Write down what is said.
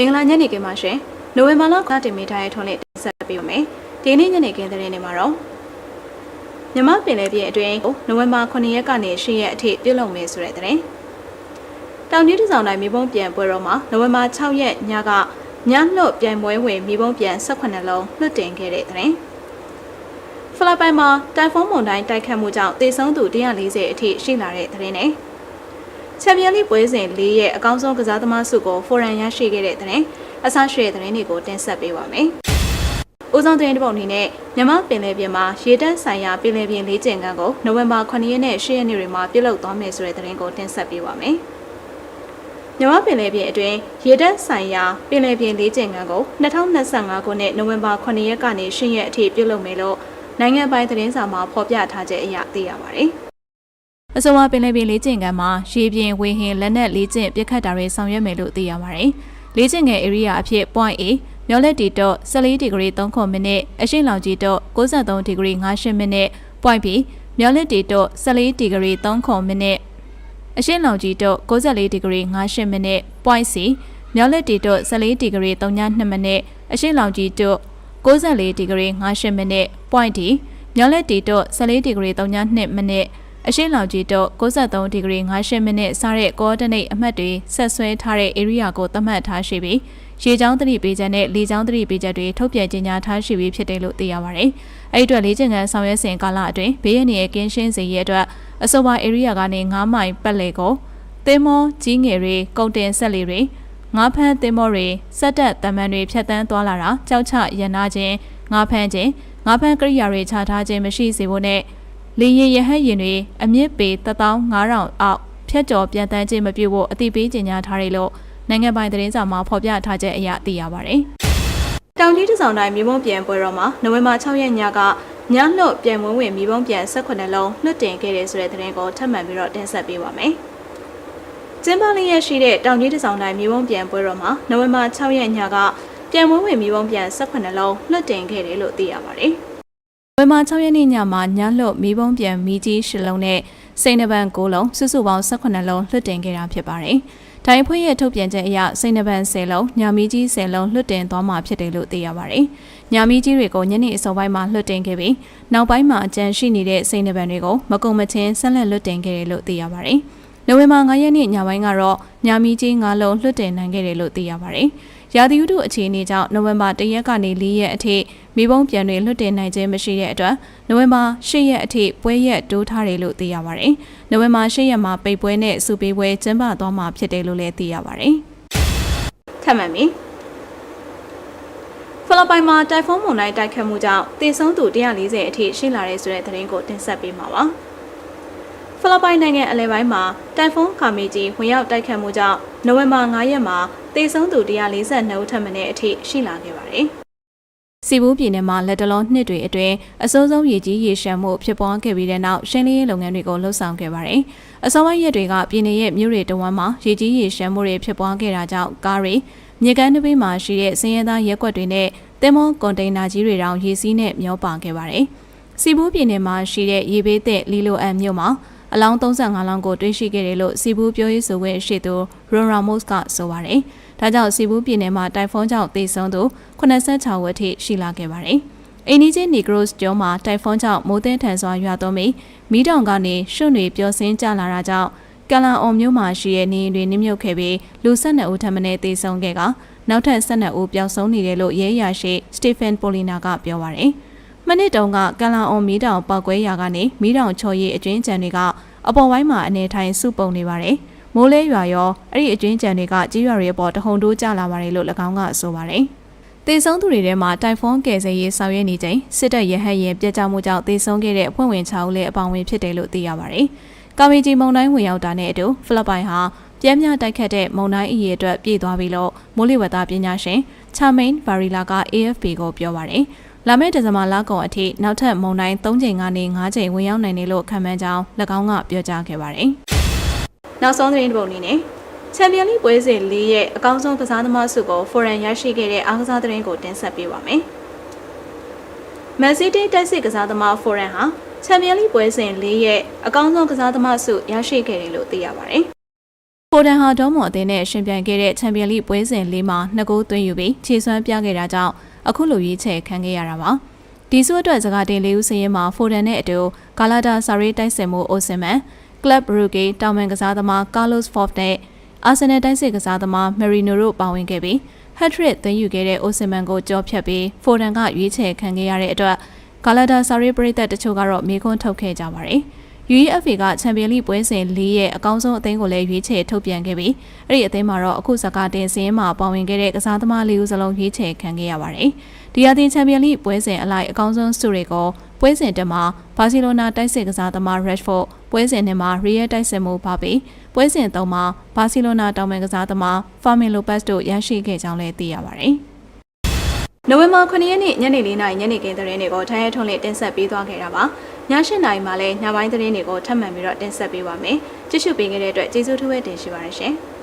မင်္ဂလာညနေခင်းပါရှင်နိုဝင်ဘာလကတင်မိထားတဲ့ထုံးလေးတင်ဆက်ပေးပါမယ်ဒီနေ့ညနေခင်းသတင်းတွေမှာတော့မြမပင်လေပြည့်အတွင်းကိုနိုဝင်ဘာ9ရက်ကနေ10ရက်အထိပြုလုပ်မယ်ဆိုတဲ့သတင်းတောင်ကြီးတစောင်းတိုင်းမြေပုံပြန်ပွဲတော်မှာနိုဝင်ဘာ6ရက်ညကညလွတ်ပြိုင်ပွဲဝင်မြေပုံပြန်18လုံးလွတ်တင်ခဲ့တဲ့သတင်းဖိလစ်ပိုင်မှာတိုင်ဖုန်းမုန်တိုင်းတိုက်ခတ်မှုကြောင့်သေဆုံးသူ140အထိရှိလာတဲ့သတင်းနဲ့ ချန်ပီယံလိပွဲစဉ်၄ရဲ့အကောင်းဆုံးကစားသမားစုကိုဖိုရန်ရရှိခဲ့တဲ့တဲ့အဆရှိတဲ့သတင်းတွေကိုတင်ဆက်ပေးပါမယ်။ဦးဆောင်သတင်းတစ်ပုဒ်အနေနဲ့မြမပင်လယ်ပြင်မှာရေတပ်ဆိုင်ရာပင်လယ်ပြင်လေးကျင်ကန်းကိုနိုဝင်ဘာ9ရက်နဲ့10ရက်နေ့တွေမှာပြုလုပ်သွားမယ်ဆိုတဲ့သတင်းကိုတင်ဆက်ပေးပါမယ်။မြမပင်လယ်ပြင်အတွင်းရေတပ်ဆိုင်ရာပင်လယ်ပြင်လေးကျင်ကန်းကို2025ခုနှစ်နိုဝင်ဘာ9ရက်ကနေ10ရက်အထိပြုလုပ်မယ်လို့နိုင်ငံပိုင်သတင်းစာမှာဖော်ပြထားချက်အရသိရပါတယ်။ အဆိုပါပင်လယ်ပြင်လေးကျင့်ကမ်းမှာရေပြင်ဝေဟင်လက်နက်လေးကျင့်ပြစ်ခတ်တာတွေဆောင်ရွက်မယ်လို့သိရပါတယ်။လေးကျင့်ငယ် area အဖြစ် point A မျောလက်တီတော့14ဒီဂရီ3ခုမိနစ်အရှင်းလောင်ကြီးတော့63ဒီဂရီ58မိနစ် point B မျောလက်တီတော့14ဒီဂရီ3ခုမိနစ်အရှင်းလောင်ကြီးတော့64ဒီဂရီ58မိနစ် point C မျောလက်တီတော့14ဒီဂရီ32မိနစ်အရှင်းလောင်ကြီးတော့64ဒီဂရီ58မိနစ် point D မျောလက်တီတော့14ဒီဂရီ32မိနစ် အရှင်းလောင်ကြီးတော့63ဒီဂရီ58မိနစ်စတဲ့ coordinate အမှတ်တွေဆက်ဆွဲထားတဲ့ area ကိုသတ်မှတ်ထားရှိပြီးရေချောင်းသတိပေးချက်နဲ့လေချောင်းသတိပေးချက်တွေထုတ်ပြန်ကြေညာထားရှိပြီးဖြစ်တယ်လို့သိရပါတယ်။အဲဒီအတွက်လေ့ကျင့်ခန်းဆောင်ရွက်စဉ်ကာလအတွင်းဘေးရန်ရဲ့ကင်းရှင်းစေရအတွက်အဆိုပါ area ကနေ9မိုင်ပတ်လည်ကိုသင်းမောကြီးငယ်တွေကုန်တင်ဆက်လေတွေငါးဖမ်းသင်းမောတွေစက်တက်တမန်တွေဖြတ်တန်းသွားလာတာကြောက်ချရန်နာခြင်းငါးဖမ်းခြင်းငါးဖမ်းကရိယာတွေခြားထားခြင်းမရှိစေဖို့နဲ့ လေရင်ရဟတ်ရင်တွေအမြင့်ပေ15000အောက်ဖြတ်ကျော်ပြန်တန်းခြင်းမပြုဖို့အတိပေးကြေညာထားတယ်လို့နိုင်ငံပိုင်သတင်းစာမှာဖော်ပြထားချက်အရသိရပါတယ်။တောင်ကြီးတစောင်းတိုင်းမြေပုံပြန်ပွဲတော်မှာနိုဝင်ဘာ6ရက်ညကညလွတ်ပြန်ဝင်ဝင်မြေပုံပြန်18လုံးလွတ်တင်ခဲ့တယ်ဆိုတဲ့သတင်းကိုထပ်မံပြီးတော့တင်ဆက်ပေးပါမယ်။ကျင်းပလေးရရှိတဲ့တောင်ကြီးတစောင်းတိုင်းမြေပုံပြန်ပွဲတော်မှာနိုဝင်ဘာ6ရက်ညကပြန်ဝင်ဝင်မြေပုံပြန်18လုံးလွတ်တင်ခဲ့တယ်လို့သိရပါတယ်။ ဝေမာ6ရက်နေ့ညမှာညလွတ်မီးပုံးပြန်မီးကြီး10လုံးနဲ့စိန်နပန်9လုံးစုစုပေါင်း18လုံးလွှတ်တင်ခဲ့တာဖြစ်ပါတယ်။တိုင်းဖွဲ့ရဲ့ထုတ်ပြန်ချက်အရစိန်နပန်10လုံးညမီးကြီး10လုံးလွှတ်တင်သွားမှာဖြစ်တယ်လို့သိရပါတယ်။ညမီးကြီးတွေကိုညနေအစောပိုင်းမှာလွှတ်တင်ခဲ့ပြီးနောက်ပိုင်းမှာအကြံရှိနေတဲ့စိန်နပန်တွေကိုမကုံမချင်းဆက်လက်လွှတ်တင်ခဲ့တယ်လို့သိရပါတယ်။နိုဝင်ဘာ9ရက်နေ့ညပိုင်းကတော့ညမီးကြီး9လုံးလွှတ်တင်နိုင်ခဲ့တယ်လို့သိရပါတယ်။ရာသီဥတုအခြေအနေကြောင့်နိုဝင်ဘာ1ရက်ကနေ4ရက်အထိ မိဘုံပြန်တွေလွှတ်တင်နိုင်ခြင်းမရှိတဲ့အတွက်နိုဝင်ဘာ10ရက်အထိပွဲရက်တိုးထားတယ်လို့သိရပါတယ်။နိုဝင်ဘာ10ရက်မှာပိတ်ပွဲနဲ့စူပေးပွဲကျင်းပသွားမှာဖြစ်တယ်လို့လည်းသိရပါတယ်။ထပ်မံပြီးဖိလစ်ပိုင်မှာတိုင်ဖုန်းမုန်တိုင်းတိုက်ခတ်မှုကြောင့်သေဆုံးသူ140အထိရှိလာတဲ့ဆိုတဲ့သတင်းကိုတင်ဆက်ပေးမှာပါ။ဖိလစ်ပိုင်နိုင်ငံအလဲပိုင်းမှာတိုင်ဖုန်းကာမီကြီးဝင်ရောက်တိုက်ခတ်မှုကြောင့်နိုဝင်ဘာ9ရက်မှာသေဆုံးသူ142ဦးထပ်မံတဲ့အထိရှိလာခဲ့ပါတယ်။ စီဘူးပြည်နယ်မှာလက်တလုံးနှစ်တွေအတွင်းအစိုးဆုံးရေကြီးရေရှမ်းမှုဖြစ်ပွားခဲ့ပြီးတဲ့နောက်ရှင်းလင်းရေးလုပ်ငန်းတွေကိုလှုပ်ဆောင်ခဲ့ပါတယ်။အစောပိုင်းရက်တွေကပြည်နယ်ရဲ့မြို့တွေတဝမ်းမှာရေကြီးရေရှမ်းမှုတွေဖြစ်ပွားခဲ့တာကြောင့်ကားတွေမြေကမ်းတစ်ပိမှာရှိတဲ့စင်းရဲသားရက်ွက်တွေနဲ့တင်မောကွန်တိန်နာကြီးတွေတောင်ရေစီးနဲ့မျောပါခဲ့ပါတယ်။စီဘူးပြည်နယ်မှာရှိတဲ့ရေဘေးသက်လီလိုအန်မြို့မှာအလောင်း35လောင်းကိုတွေ့ရှိခဲ့တယ်လို့စီဘူးပြောရေးဆိုခွင့်ရှိသူရွန်ရာမို့စ်ကဆိုပါတယ်။ ဒါကြောင့်စီဘူးပြည်နယ်မှာတိုင်ဖုန်းကြောင့်သေဆုံးသူ86ဝက်ထိရှိလာခဲ့ပါတယ်။အင်းနီချင်းနီဂရိုစ်ကျွန်းမှာတိုင်ဖုန်းကြောင့်မိုးသင်းထန်စွာရွာသွန်းပြီးမီးတောင်ကနေရွှွတွေပျော်စင်းကျလာတာကြောင့်ကလန်အောင်မြို့မှာရှိတဲ့နေအိမ်တွေနစ်မြုပ်ခဲ့ပြီးလူ12ဦးထပ်မံသေဆုံးခဲ့ကနောက်ထပ်12ဦးပျောက်ဆုံးနေတယ်လို့ရဲရရှိစတီဖန်ပိုလီနာကပြောပါရယ်။မနစ်တုန်းကကလန်အောင်မီးတောင်ပောက်ကွဲရာကနေမီးတောင်ချော်ရည်အကျွင်းကြံတွေကအပေါ်ပိုင်းမှာအနေထိုင်စုပုံနေပါတယ်။ မိုးလဲရွာရောအဲ့ဒီအကျွင်းကြံတွေကကြီးရွာတွေအပေါ်တဟုန်တိုးကျလာပါတယ်လို့၎င်းကဆိုပါတယ်။တေဆုံးသူတွေထဲမှာတိုင်ဖွန်ကယ်ဆယ်ရေးဆောင်ရွက်နေချိန်စစ်တပ်ရဟတ်ရင်ပြက်ကျမှုကြောင့်တေဆုံးခဲ့တဲ့အဖွဲ့ဝင်6ဦးလည်းအပောင်ဝင်ဖြစ်တယ်လို့သိရပါတယ်။ကာမီဂျီမုံတိုင်းဝင်ရောက်တာနဲ့အတူဖိလစ်ပိုင်ဟာပြင်းပြတိုက်ခတ်တဲ့မုံတိုင်းအရေးအတွက်ပြည်သွားပြီလို့မိုးလေဝသပညာရှင်ချာမိန်ဗာရီလာက AFP ကိုပြောပါတယ်။လာမယ့်ဒီဇင်ဘာလကုန်အထိနောက်ထပ်မုန်တိုင်း၃ချိန်ကနေ၅ချိန်ဝင်ရောက်နိုင်တယ်လို့ခန့်မှန်းကြောင်း၎င်းကပြောကြားခဲ့ပါတယ်။ နောက်ဆုံးသတင်းတစ်ပုဒ်အနေနဲ့ချန်ပီယံလိပွဲစဉ်၄ရဲ့အကောင်းဆုံးကစားသမားစုကိုဖိုရန်ရရှိခဲ့တဲ့အားကစားသတင်းကိုတင်ဆက်ပေးပါမယ်။မန်စီးတီးတက်စစ်ကစားသမားဖိုရန်ဟာချန်ပီယံလိပွဲစဉ်၄ရဲ့အကောင်းဆုံးကစားသမားစုရရှိခဲ့တယ်လို့သိရပါတယ်။ဖိုဒန်ဟာဒေါမွန်အသင်းနဲ့ရှင်ပြိုင်ခဲ့တဲ့ချန်ပီယံလိပွဲစဉ်၄မှာနှစ်ဂိုးသွင်းယူပြီးခြေစွမ်းပြခဲ့တာကြောင့်အခုလိုရွေးချယ်ခံခဲ့ရတာပါ။ဒီစုအတွက်စကားတင်လေးဦးစရင်မှာဖိုဒန်နဲ့အတူဂါလာတာဆာရီတိုက်စစ်မှုအိုစင်မန် ကလပ်ဘရူဂေတောင်မန်ကစားသမားကာလော့စ်ဖော့ဖ်နဲ့အာဆင်နယ်တိုက်စစ်ကစားသမားမယ်ရီနိုတို့ပါဝင်ခဲ့ပြီးဟက်ထရစ်သွင်းယူခဲ့တဲ့အိုစင်မန်ကိုကြောဖြတ်ပြီးဖိုဒန်ကရွေးချယ်ခံခဲ့ရတဲ့အတွက်ဂါလာတာဆာရီပရိသတ်တချို့ကတော့မေခွန်းထုတ်ခဲ့ကြပါတယ်။ UEFA ကချန်ပီယံလိပွဲစဉ်၄ရဲ့အကောင်းဆုံးအသင်းကိုလည်းရွေးချယ်ထုတ်ပြန်ခဲ့ပြီးအဲ့ဒီအသင်းမှာတော့အခုစကားတင်စင်းမှာပါဝင်ခဲ့တဲ့ကစားသမား၄ဦးစလုံးရွေးချယ်ခံခဲ့ရပါတယ်။ဒီအသင်းချန်ပီယံလိပွဲစဉ်အလိုက်အကောင်းဆုံးစုတွေကို ပွဲစဉ်တက်မှာဘာစီလိုနာတိုက်စစ်ကစားသမား Rashford ပွဲစဉ်နှစ်မှာ Real တိုက်စစ်မှုပါပြီးပွဲစဉ်သုံးမှာဘာစီလိုနာတောင်ပန်ကစားသမား Fermin Lopez တို့ရရှိခဲ့ကြောင်းလည်းသိရပါတယ်။နိုဝင်ဘာ9ရက်နေ့ညနေ4:00နာရီညနေခင်းသတင်းတွေကိုထိုင်းရထုံးလေးတင်ဆက်ပေးသွားခဲ့တာပါ။ည7:00နာရီမှာလည်းညပိုင်းသတင်းတွေကိုထပ်မံပြီးတော့တင်ဆက်ပေးပါမယ်။ကြည့်ရှုပေးခဲ့တဲ့အတွက်ကျေးဇူးထူးပဲတင်ရှိပါတယ်ရှင်။